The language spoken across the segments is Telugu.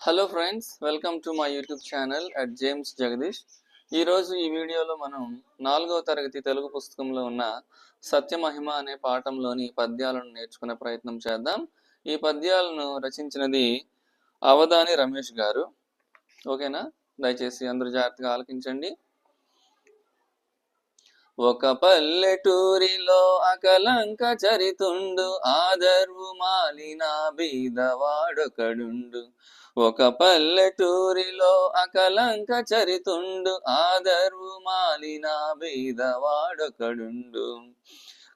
Hello friends welcome to my YouTube channel at James Jagadish ఈరోజు ఈ వీడియోలో మనం నాలుగవ తరగతి తెలుగు పుస్తకంలో ఉన్న సత్యమహిమ అనే పాఠంలోని పద్యాలను నేర్చుకునే ప్రయత్నం చేద్దాం. ఈ పద్యాలను రచించినది అవధాని రమేష్ గారు. ఓకేనా? దయచేసి అందరూ జాగ్రత్తగా ఆలకించండి. ఒక పల్లెటూరిలో అకలంక చరితుండు ఆదర్వు మాలిన బీదవాడొకడుండు. ఒక పల్లెటూరిలో అకలంక చరితుండు ఆదర్వు మాలిన బీదవాడొకడుండు.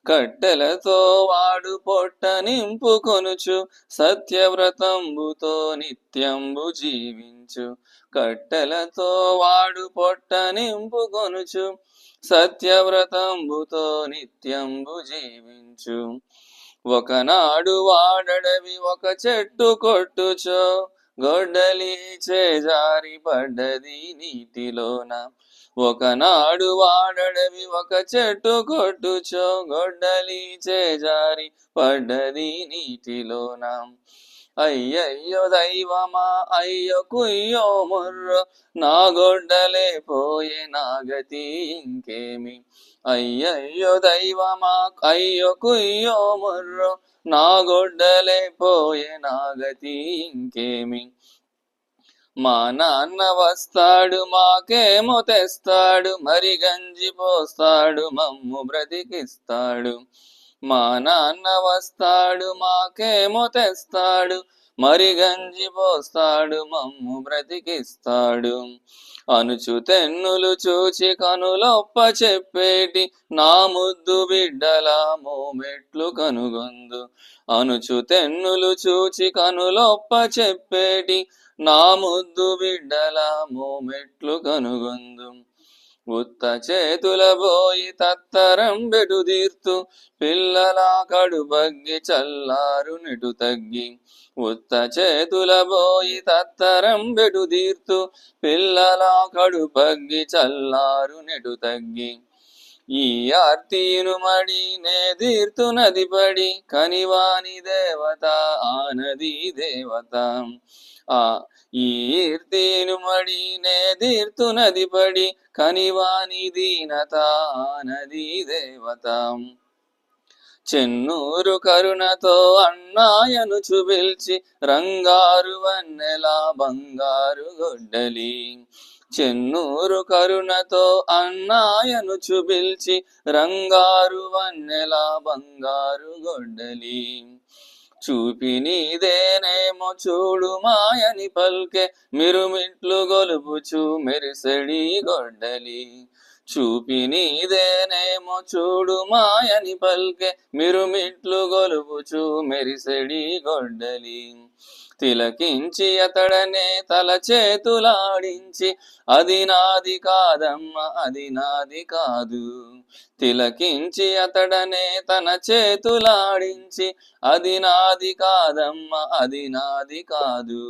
కట్టెలతో వాడు పొట్ట నింపుకొనుచు సత్యవ్రతంబుతో నిత్యంబు జీవించు. కట్టెలతో వాడు పొట్ట నింపుకొనుచు సత్యవ్రతంబుతో నిత్యంబు జీవించు. ఒకనాడు వాడడవి ఒక చెట్టు కొట్టుచో గొడ్డలి చేజారి పడ్డది నీటిలోన. ఒకనాడు వాడడవి ఒక చెట్టు కొట్టుచో. గొడ్డలి చేజారి పడ్డది నీటిలోన. అయ్యయ్యో దైవమా అయ్యో కుయ్యో ముర్రో నా గొడ్డలే పోయే నా గతి ఇంకేమి? అయ్యయ్యో దైవమా అయ్యో కుయ్యో ముర్రో నా గొడ్డలే పోయే నా గతి ఇంకేమి? మా నాన్న వస్తాడు మాకేమో తెస్తాడు మరి గంజి పోస్తాడు మమ్ము బ్రతికిస్తాడు. మా నాన్న వస్తాడు మాకేమో తెస్తాడు మరి గంజి పోస్తాడు మమ్ము బ్రతికిస్తాడు. అనుచు తెన్నులు చూచి కనులొప్ప చెప్పేటి నా ముద్దు బిడ్డల మోమెట్లు కనుగొందు. అనుచు తెన్నులు చూచి కనులొప్ప చెప్పేటి నా ముద్దు బిడ్డల మోమెట్లు కనుగొందు. ఉత్త చేతుల పోయి తత్తరం బెడుదీర్తు పిల్లల కడుబగ్గి చల్లారు నిటు తగ్గి. ఉత్త చేతుల పోయి తత్తరం బెడుదీర్తు పిల్లల కడుబగ్గి చల్లారు నిటు తగ్గి. ఈ ఆర్తీను మడి నే తీర్తు నది పడి కనివాని దేవత ఆనది దేవత. ఆ ఈర్తీను మడి నే తీర్తు నది పడి కనివాని దీనత ఆనది దేవత. చెన్నూరు కరుణతో అన్నాయను చూపిల్చి రంగారు వన్నెలా బంగారు గొడ్డలి. చెన్నూరు కరుణతో అన్నాయను చూపిల్చి రంగారు వన్నెల బంగారు గొడ్డలి. చూపి నీదేనేమో చూడు మాయని పల్కె మిరుమిట్లు గొలుపుచు మెరిసెడి గొడ్డలి. చూపి నీదేనేమో చూడు మాయని పల్కె మిరుమిట్లు గొలుపుచు మెరిసెడి గొడ్డలి. తిలకించి అతడనే తల చేతులాడించి అది నాది కాదమ్మ అది నాది కాదు. తిలకించి అతడనే తన చేతులాడించి అది నాది కాదమ్మ అది నాది కాదు.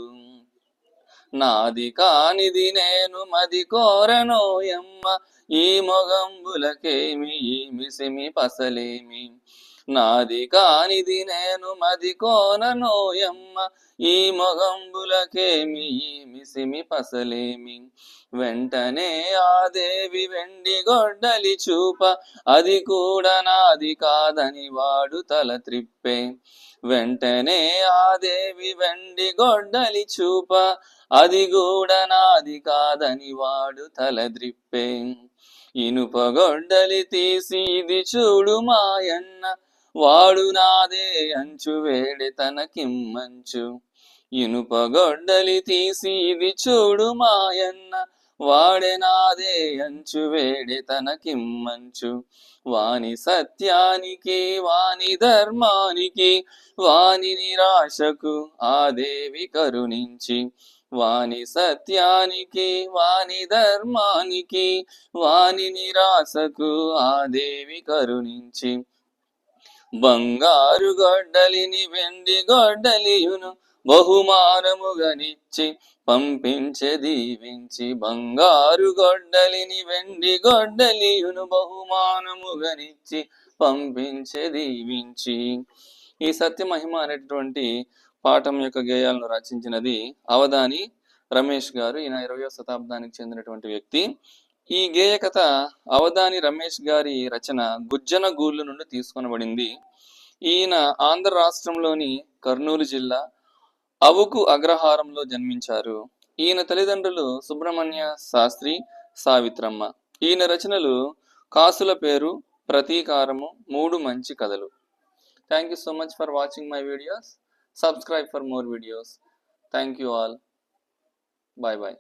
నాది కానిది నేను మది కోరనోయమ్మ ఈ మొగంబులకేమి ఈ మిసిమి పసలేమి. నాది కానిది నేను మది కోననోయమ్మ ఈ మొగంబులకేమి ఈ మిసిమి పసలేమి. వెంటనే ఆ దేవి వెండి గొడ్డలి చూప. అది కూడా నాది కాదని వాడు తల త్రిప్పే. వెంటనే ఆ దేవి వెండి గొడ్డలి చూప. అది కూడా నాది కాదని వాడు తల ద్రిప్పే ఇనుప తీసి ఇది చూడు మాయన్న వాడు నాదే అంచు వేడి తనకిమ్మంచు. ఇనుపగొడ్డలి తీసి ఇది చూడు మాయన్న వాడెనాదే అంచు వేడి తనకిమ్మంచు. వాని సత్యానికి వాని ధర్మానికి వాని నిరాశకు ఆ దేవి కరుణించి. వాని సత్యానికి వాని ధర్మానికి వాని నిరాశకు ఆ దేవి కరుణించి. బంగారు గొడ్డలిని వెండి గొడ్డలియును బహుమానముగనిచ్చి పంపించే దీవించి బంగారు గొడ్డలిని వెండి గొడ్డలియును బహుమానముగనిచ్చి పంపించే దీవించి. ఈ సత్యమహిమ అనేటువంటి పాఠం యొక్క గేయాలను రచించినది అవధాని రమేష్ గారు. ఈయన ఇరవయో శతాబ్దానికి చెందినటువంటి వ్యక్తి. ఈ గేయకథ అవధాని రమేష్ గారి రచన గుజ్జన గూళ్ళు నుండి తీసుకొనబడింది. ఈయన ఆంధ్ర రాష్ట్రంలోని కర్నూలు జిల్లా అవుకు అగ్రహారంలో జన్మించారు. ఈయన తల్లిదండ్రులు సుబ్రహ్మణ్య శాస్త్రి సావిత్రమ్మ. ఈయన రచనలు కాసుల పేరు ప్రతీకారము మూడు మంచి కథలు. Thank you so much for watching my videos subscribe for more videos thank you all bye bye